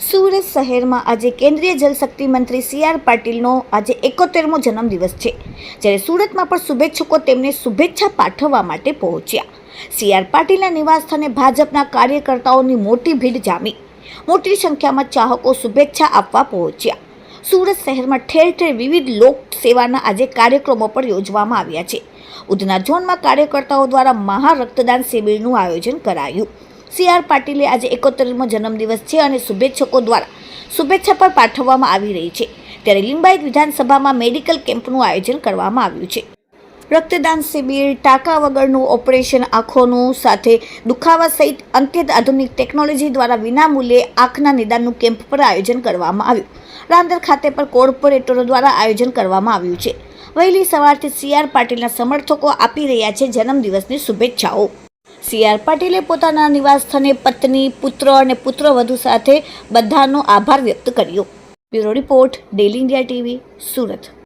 સુરત શહેરમાં આજે કેન્દ્રીય જલશક્તિ મંત્રી સી આર પાટીલનો આજે એકોતેરમો જન્મદિવસ છે. જ્યારે સુરતમાં પણ શુભેચ્છકો તેમને શુભેચ્છા પાઠવવા માટે પહોંચ્યા. સી આર પાટીલના નિવાસસ્થાને ભાજપના કાર્યકર્તાઓની મોટી ભીડ જામી. મોટી સંખ્યામાં ચાહકો શુભેચ્છા આપવા પહોંચ્યા. સુરત શહેરમાં ઠેર ઠેર વિવિધ લોક સેવાના આજે કાર્યક્રમો પણ યોજવામાં આવ્યા છે. ઉધના ઝોનમાં કાર્યકર્તાઓ દ્વારા મહા રક્તદાન શિબિરનું આયોજન કરાયું. સી આર પાટીલે આજે એકોતેરમો જન્મદિવસ છે અને શુભેચ્છકો દ્વારા શુભેચ્છા પણ પાઠવવામાં આવી રહી છે. ત્યારે લિંબાયત વિધાનસભામાં મેડિકલ કેમ્પનું આયોજન કરવામાં આવ્યું છે. રક્તદાન શિબિર, ટાંકા વગરનું ઓપરેશન આંખોનું સાથે દુખાવા સહિત અત્યંત આધુનિક ટેકનોલોજી દ્વારા વિનામૂલ્યે આંખના નિદાનનું કેમ્પ પર આયોજન કરવામાં આવ્યું. રાંદર ખાતે પર કોર્પોરેટરો દ્વારા આયોજન કરવામાં આવ્યું છે. વહેલી સવારથી સી આર પાટીલના સમર્થકો આપી રહ્યા છે જન્મદિવસની શુભેચ્છાઓ. સી આર પાટીલે પોતાના નિવાસસ્થાને પત્ની, પુત્ર અને પુત્રવધુ સાથે બધાનો આભાર વ્યક્ત કર્યો. Bureau report, daily India TV, Surat.